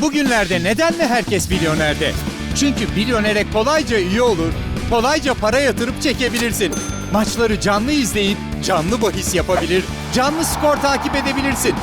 Bugünlerde neden mi herkes milyonerde? Çünkü milyonere kolayca üye olur, kolayca para yatırıp çekebilirsin. Maçları canlı izleyip canlı bahis yapabilir, canlı skor takip edebilirsin.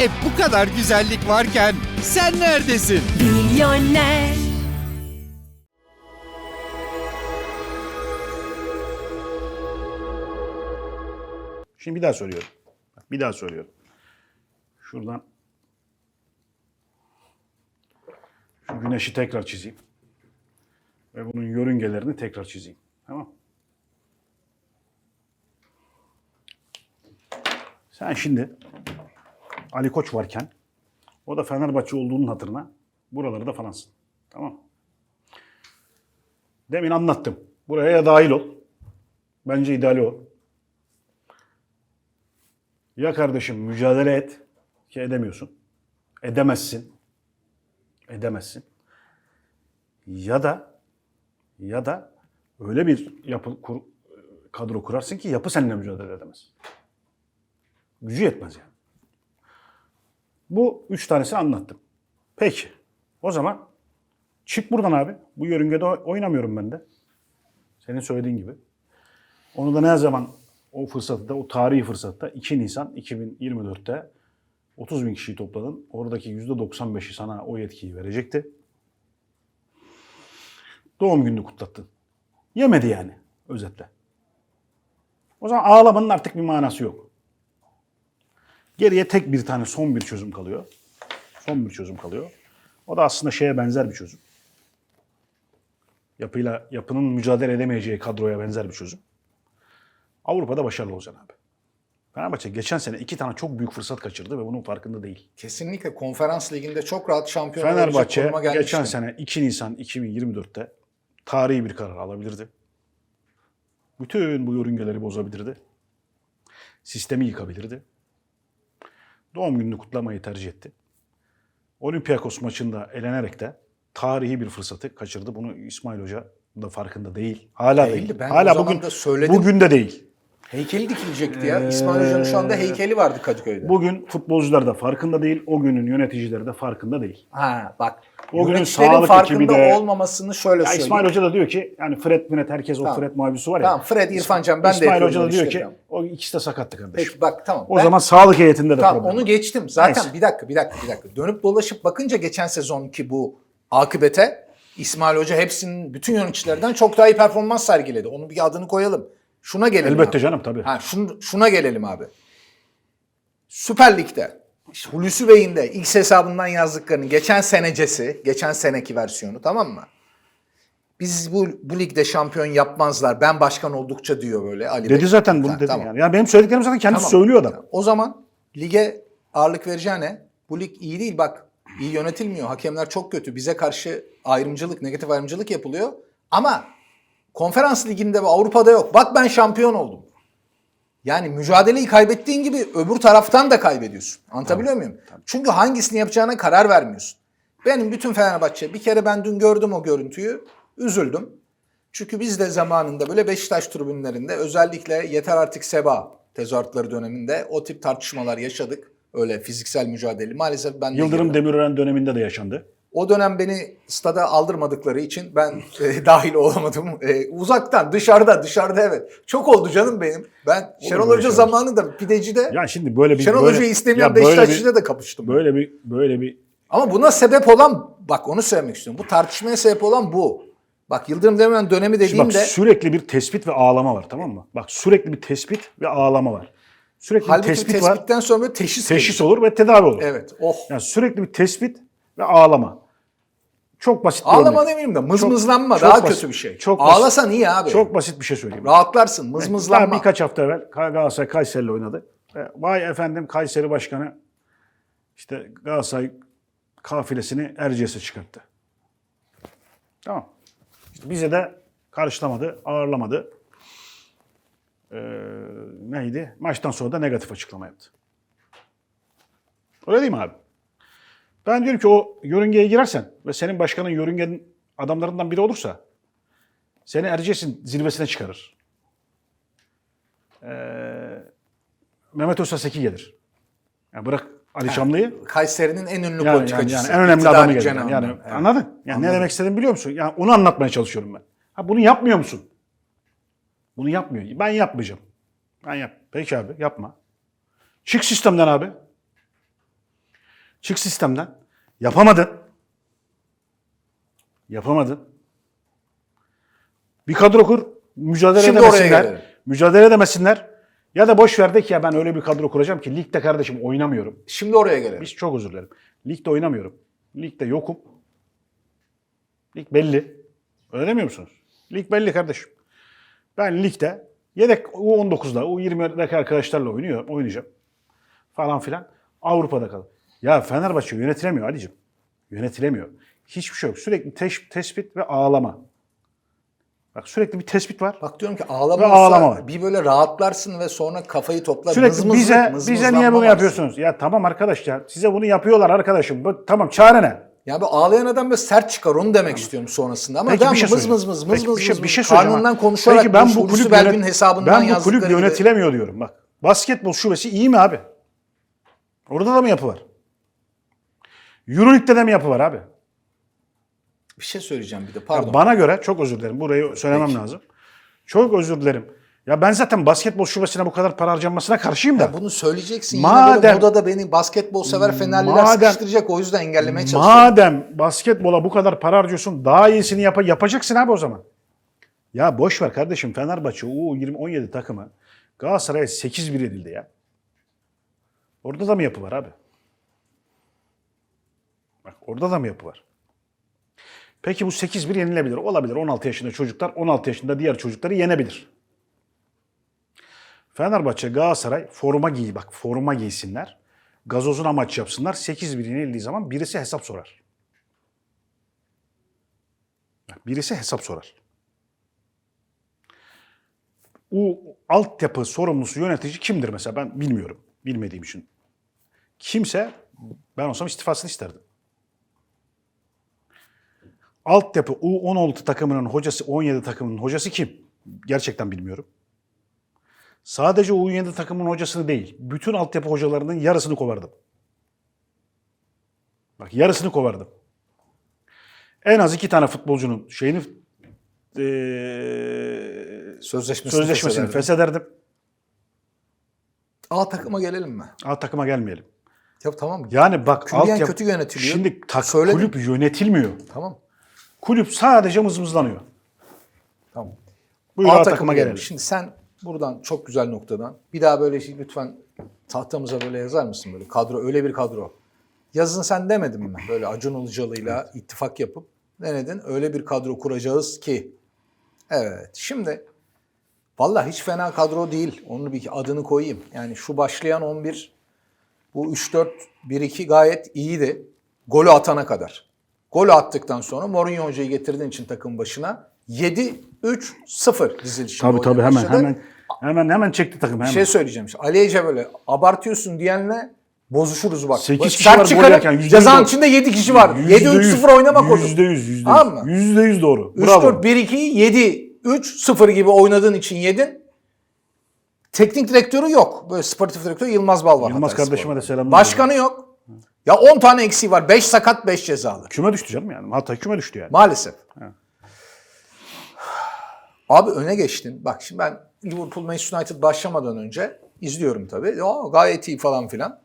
E bu kadar güzellik varken sen neredesin? Milyoner Şimdi bir daha. Bak, Bir daha söylüyorum. Şuradan şu güneşi tekrar çizeyim. Ve bunun yörüngelerini tekrar çizeyim. Tamam Sen şimdi Ali Koç varken o da Fenerbahçe olduğunun hatırına buraları da falansın. Tamam Demin anlattım. Buraya ya dahil ol. Bence ideali o. Ya kardeşim mücadele et ki edemiyorsun. Edemezsin. Edemezsin. Ya da ya da öyle bir yapı kur- kadro kurarsın ki yapı seninle mücadele edemez. Gücü yetmez yani. Bu üç tanesini anlattım. Peki. O zaman çık buradan abi. Bu yörüngede oy- oynamıyorum ben de. Senin söylediğin gibi. Onu da ne zaman o fırsatta, o tarihi fırsatta 2 Nisan 2024'te 30 bin kişiyi topladın. Oradaki %95'i sana o yetkiyi verecekti. Doğum gününü kutlattın. Yemedi yani özetle. O zaman ağlamanın artık bir manası yok. Geriye tek bir tane son bir çözüm kalıyor. Son bir çözüm kalıyor. O da aslında şeye benzer bir çözüm. Yapıyla yapının mücadele edemeyeceği kadroya benzer bir çözüm. Avrupa'da başarılı olacaksın abi. Fenerbahçe geçen sene iki tane çok büyük fırsat kaçırdı ve bunun farkında değil. Kesinlikle konferans liginde çok rahat şampiyon Fenerbahçe geçen sene 2 Nisan 2024'te tarihi bir karar alabilirdi. Bütün bu yörüngeleri bozabilirdi. Sistemi yıkabilirdi. Doğum gününü kutlamayı tercih etti. Olympiakos maçında elenerek de tarihi bir fırsatı kaçırdı. Bunu İsmail Hoca da farkında değil. Hala Değildi. değil. Ben Hala bugün da söyledim. bugün de değil. Heykeli dikilecekti ya. İsmail Hoca'nın şu anda heykeli vardı Kadıköy'de. Bugün futbolcular da farkında değil. O günün yöneticileri de farkında değil. Ha bak. O günün sağlık farkında ekibi de- olmamasını şöyle Ya söyleyeyim. İsmail Hoca da diyor ki yani Fred Münet herkes o Tamam. Fred muhabisi var ya. Tamam, Fred, İrfan Can, ben de İsmail yapıyorum Hoca da o diyor ki tamam. o ikisi de sakattı kardeşim. Peki bak tamam. o Ben- zaman sağlık heyetinde de Tamam problem. onu geçtim. Zaten Neyse. bir dakika bir dakika bir dakika. Dönüp dolaşıp bakınca geçen sezonki bu akıbete İsmail Hoca hepsinin bütün yöneticilerden çok daha iyi performans sergiledi. Onun bir adını koyalım. Şuna gelelim. Elbette abi. canım tabii. Ha, şun- şuna gelelim abi. Süper Lig'de işte Hulusi Bey'in de X hesabından yazdıklarını geçen senecesi, geçen seneki versiyonu tamam mı? Biz bu, bu ligde şampiyon yapmazlar. Ben başkan oldukça diyor böyle Ali Bey. Dedi zaten bunu dedi tamam. yani. Ya benim söylediklerim zaten kendisi Tamam. söylüyor adam. O zaman lige ağırlık vereceğine bu lig iyi değil bak iyi yönetilmiyor. Hakemler çok kötü. Bize karşı ayrımcılık, negatif ayrımcılık yapılıyor. Ama konferans liginde ve Avrupa'da yok. Bak ben şampiyon oldum. Yani mücadeleyi kaybettiğin gibi öbür taraftan da kaybediyorsun. Anlatabiliyor muyum? Çünkü hangisini yapacağına karar vermiyorsun. Benim bütün Fenerbahçe bir kere ben dün gördüm o görüntüyü. Üzüldüm. Çünkü biz de zamanında böyle Beşiktaş tribünlerinde özellikle yeter artık seba tezahüratları döneminde o tip tartışmalar yaşadık. Öyle fiziksel mücadele. Maalesef ben de Yıldırım girdim. Demirören döneminde de yaşandı. O dönem beni stada aldırmadıkları için ben e, dahil olamadım. E, uzaktan, dışarıda, dışarıda evet. Çok oldu canım benim. Ben Şenol böyle Hoca şeyler. zamanında pidecide Ya şimdi böyle bir Şenol böyle, Hoca'yı istemeyen bir, da kapıştım. böyle bir böyle bir Ama buna sebep olan, bak onu söylemek istiyorum. Bu tartışmaya sebep olan bu. Bak Yıldırım Demirören dönemi Şimdi bak dediğimde sürekli bir tespit ve ağlama var tamam mı? Bak sürekli bir tespit ve ağlama var. Sürekli bir halbuki tespit var. tespitten sonra böyle teşhis Teşhis olur ve tedavi olur. Evet. Oh. Yani sürekli bir tespit ve ağlama. Çok basit bir Ağlama örnek. demeyeyim de mızmızlanma çok daha basit. kötü bir şey. Çok basit. Ağlasan iyi abi. Çok basit bir şey söyleyeyim. Rahatlarsın Daha mızmızlanma. birkaç hafta evvel Galatasaray Kayseri'yle oynadı. E, Vay efendim Kayseri Başkanı işte Galatasaray kafilesini Erciyes'e çıkarttı. Tamam. İşte bize de karşılamadı, ağırlamadı. Ee, neydi? Maçtan sonra da negatif açıklama yaptı. Öyle değil mi abi? Ben diyorum ki o yörüngeye girersen ve senin başkanın yörüngenin adamlarından biri olursa seni Erciyes'in zirvesine çıkarır. Ee, Mehmet Özsaseki gelir. Yani bırak Ali Çamlı'yı. Kayseri'nin en ünlü Yani, yani, politikacısı. yani en önemli adamı geldi. cenahından. Yani Evet. anladın? Yani ne Anladım. demek istediğimi biliyor musun? Yani onu anlatmaya çalışıyorum ben. Ha bunu yapmıyor musun? Bunu yapmıyor. Ben yapmayacağım. Ben yap. Peki abi yapma. Çık sistemden abi. Çık sistemden. Yapamadın. Yapamadın. Bir kadro kur. Mücadele Şimdi edemesinler. Mücadele edemesinler. Ya da boş ver de ki ya ben öyle bir kadro kuracağım ki ligde kardeşim oynamıyorum. Şimdi oraya gelelim. Biz çok özür dilerim. Ligde oynamıyorum. Ligde yokum. Lig belli. Öyle demiyor musunuz? Lig belli kardeşim. Ben ligde yedek U19'da, U20'deki arkadaşlarla oynuyor, oynayacağım. Falan filan. Avrupa'da kal. Ya Fenerbahçe yönetilemiyor Ali'cim. Yönetilemiyor. Hiçbir şey yok. Sürekli teş- tespit ve ağlama. Bak sürekli bir tespit var. Bak diyorum ki ağlama, ağlama var. bir böyle rahatlarsın ve sonra kafayı toplar. Sürekli mızmızlık, bize bize mızmızlanma niye bunu yapıyorsunuz? Ya tamam arkadaşlar size bunu yapıyorlar arkadaşım. Bu, tamam çare ne? Ya bu ağlayan adam böyle sert çıkar onu demek istiyorum sonrasında. Ama Peki devamlı bir şey mız mız mız mız Peki mız bir şey, bir şey. Karnından konuşarak Peki ben bu kulüp yönet- hesabından ben bu kulüp yazdıkları gibi. yönetilemiyor diyorum bak. Basketbol şubesi iyi mi abi? Orada da mı yapı var? Euroleague'de de mi yapı var abi? Bir şey söyleyeceğim bir de Ya pardon. bana göre çok özür dilerim. Burayı söylemem Peki. lazım. Çok özür dilerim. Ya ben zaten basketbol şubesine bu kadar para harcanmasına karşıyım da. Ya bunu söyleyeceksin. Yine Madem- böyle modada beni basketbol sever Fenerliler Madem- sıkıştıracak o yüzden engellemeye çalışıyorum. Madem basketbola bu kadar para harcıyorsun daha iyisini yap yapacaksın abi o zaman. Ya boş ver kardeşim Fenerbahçe U20 17 takımı Galatasaray'a 8-1 edildi ya. Orada da mı yapı var abi? Bak orada da mı yapı var? Peki bu 8-1 yenilebilir. Olabilir. 16 yaşında çocuklar 16 yaşında diğer çocukları yenebilir. Fenerbahçe, Galatasaray forma giy bak forma giysinler. Gazozuna maç yapsınlar. 8-1 yenildiği zaman birisi hesap sorar. Birisi hesap sorar. O altyapı sorumlusu yönetici kimdir mesela ben bilmiyorum. Bilmediğim için. Kimse ben olsam istifasını isterdim. Altyapı U16 takımının hocası, 17 takımının hocası kim? Gerçekten bilmiyorum. Sadece U17 takımının hocasını değil, bütün altyapı hocalarının yarısını kovardım. Bak yarısını kovardım. En az iki tane futbolcunun şeyini eee Sözleşmesini, sözleşmesini feshederdim. A takıma gelelim mi? A takıma gelmeyelim. Ya tamam. Yani bak Külliyen altyapı- kötü yönetiliyor. Şimdi tak, Söyledim. kulüp yönetilmiyor. Tamam. Kulüp sadece mızmızlanıyor. Tamam. Buyur A A, takıma takıma gelelim. gelelim. Şimdi sen buradan çok güzel noktadan bir daha böyle şey lütfen tahtamıza böyle yazar mısın böyle kadro öyle bir kadro. Yazın sen demedin mi? Böyle Acun Ilıcalı'yla ittifak yapıp denedin. Öyle bir kadro kuracağız ki. Evet. Şimdi vallahi hiç fena kadro değil. Onu bir adını koyayım. Yani şu başlayan 11 bu 3-4-1-2 gayet iyiydi. Golü atana kadar. Golü attıktan sonra Mourinho hocayı getirdiğin için takım başına 7-3-0 dizilişinde Tabii tabii hemen başladı. hemen hemen hemen çekti takım hemen. Bir şey söyleyeceğim. Şimdi Ali Ece böyle abartıyorsun diyenle bozuşuruz bak. Sekiz kişi sert var gol çıkarıp yerken, yüzde yüz Cezanın gol. içinde 7 kişi var. Yüzde 7-3-0 yüz, oynamak olur. Yüzde yüz, yüzde Tamam mı? yüz. Yüzde yüz doğru. Bravo. 3-4-1-2 7-3-0 gibi oynadığın için yedin. Teknik direktörü yok. Böyle sportif direktör Yılmaz Bal var. Yılmaz Hatay kardeşime Spor'da. de selamlar. Başkanı yok. Ya 10 tane eksiği var. 5 sakat 5 cezalı. Küme düştü canım yani. Hatta küme düştü yani. Maalesef. Abi öne geçtin. Bak şimdi ben Liverpool Manchester United başlamadan önce izliyorum tabii. Ya, gayet iyi falan filan.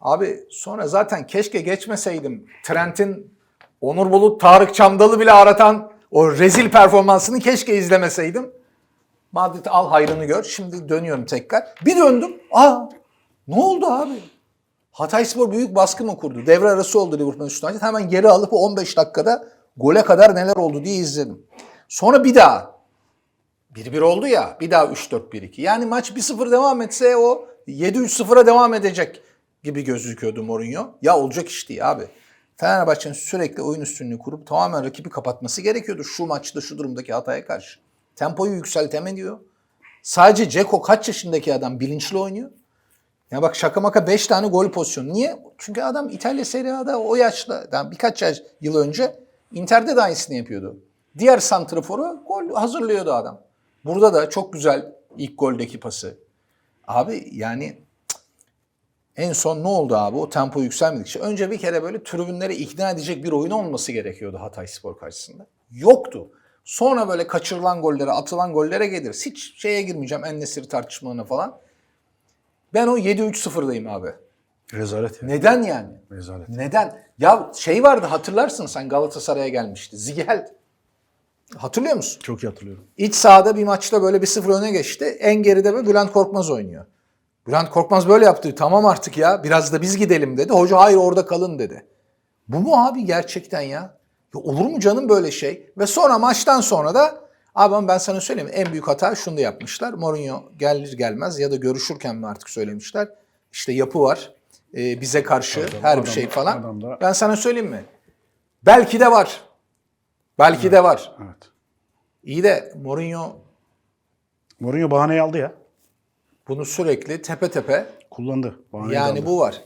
Abi sonra zaten keşke geçmeseydim. Trent'in Onur Bulut, Tarık Çamdalı bile aratan o rezil performansını keşke izlemeseydim. Madrid al hayrını gör. Şimdi dönüyorum tekrar. Bir döndüm. Aa ne oldu abi? Hatayspor büyük baskı mı kurdu? Devre arası oldu Liverpool United. Hemen geri alıp o 15 dakikada gole kadar neler oldu diye izledim. Sonra bir daha 1-1 oldu ya. Bir daha 3-4-1-2. Yani maç 1-0 devam etse o 7-3-0'a devam edecek gibi gözüküyordu Mourinho. Ya olacak iş değil abi. Fenerbahçe'nin sürekli oyun üstünlüğü kurup tamamen rakibi kapatması gerekiyordu şu maçta şu durumdaki hataya karşı. Tempoyu yükseltemediyor. Sadece Ceko kaç yaşındaki adam bilinçli oynuyor. Ya bak şaka maka 5 tane gol pozisyonu. Niye? Çünkü adam İtalya Serie A'da o yaşta, yani birkaç yaş, yıl önce Inter'de de aynısını yapıyordu. Diğer santraforu gol hazırlıyordu adam. Burada da çok güzel ilk goldeki pası. Abi yani En son ne oldu abi? O tempo yükselmedikçe. Önce bir kere böyle tribünleri ikna edecek bir oyun olması gerekiyordu Hatay Spor karşısında. Yoktu. Sonra böyle kaçırılan gollere, atılan gollere geliriz. Hiç şeye girmeyeceğim Ennesiri tartışmalarına falan. Ben o 7-3-0'dayım abi. Rezalet ya. Neden yani? Rezalet. Neden? Ya şey vardı hatırlarsın sen Galatasaray'a gelmişti. Zigel. Hatırlıyor musun? Çok iyi hatırlıyorum. İç sahada bir maçta böyle bir sıfır öne geçti. En geride böyle Bülent Korkmaz oynuyor. Bülent Korkmaz böyle yaptı. Tamam artık ya biraz da biz gidelim dedi. Hoca hayır orada kalın dedi. Bu mu abi gerçekten ya? ya olur mu canım böyle şey? Ve sonra maçtan sonra da abi ama ben sana söyleyeyim en büyük hata şunu da yapmışlar. Mourinho gelir gelmez ya da görüşürken mi artık söylemişler. İşte yapı var. Ee, bize karşı Adam- her bir adam- şey falan. adam da- Ben sana söyleyeyim mi? Belki de var. Belki de var. Evet. İyi de Mourinho Mourinho bahaneyi aldı ya. bunu sürekli tepe tepe Kullandı. Bahaneyi yani aldı. bu var.